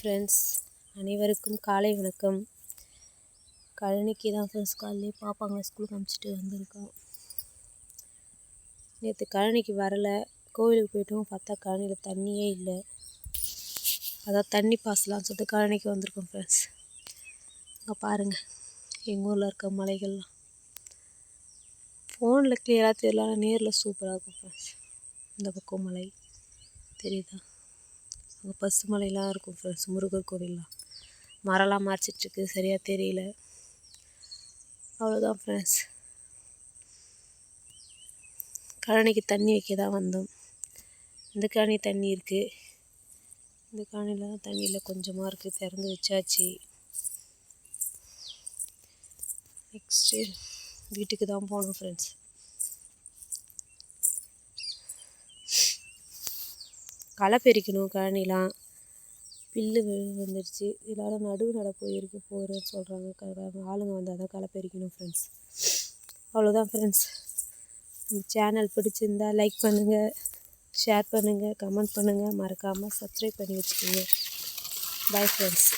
Friends அனைவருக்கும் காலை வணக்கம். கழனிக்கு தான் ஃப்ரெண்ட்ஸ் காலையிலே பாப்பாங்க ஸ்கூலுக்கு அனுப்பிச்சிட்டு வந்திருக்கோம். நேற்று கழனிக்கு வரலை. கோவிலுக்கு போய்ட்டும். பார்த்தா கழனியில் தண்ணியே இல்லை. அதான் தண்ணி பாசலாம்னு சொல்லிட்டு கழனிக்கு வந்திருக்கோம் ஃப்ரெண்ட்ஸ் அங்கே பாருங்கள் எங்கள் ஊரில் இருக்க மலைகள்லாம். ஃபோனில் கிளியராக தெரியல நேரில் சூப்பராக இருக்கும் ஃப்ரெண்ட்ஸ் இந்த பக்கம் மலை. தெரியுதா? அங்கே பசுமலையெலாம் இருக்கும் ஃப்ரெண்ட்ஸ் முருகர் கோவில்லாம். மரம்லாம் மறைச்சிட்ருக்கு. சரியாக தெரியல. அவ்வளோதான் ஃப்ரெண்ட்ஸ் கழனிக்கு தண்ணி வைக்க தான் வந்தோம். இந்த கழனி தண்ணி இருக்குது இந்த கழனியில் தான் தண்ணியில் கொஞ்சமாக இருக்குது திறந்து வச்சாச்சு. நெக்ஸ்ட்டு வீட்டுக்கு தான் போனோம் ஃப்ரெண்ட்ஸ் களை பறிக்கணும் கழனிலாம். புல்லு விழு வந்துடுச்சு எல்லோரும் நடுவு நட போயிருக்கு போகிறேன்னு சொல்கிறாங்க க ஆளுங்க வந்தால் தான் களை பறிக்கணும் ஃப்ரெண்ட்ஸ் அவ்வளோதான் ஃப்ரெண்ட்ஸ் நம்ம சேனல் பிடிச்சிருந்தா லைக் பண்ணுங்கள் ஷேர் பண்ணுங்கள் கமெண்ட் பண்ணுங்கள் மறக்காமல் சப்ஸ்கிரைப் பண்ணி வச்சுக்கோங்க. Bye friends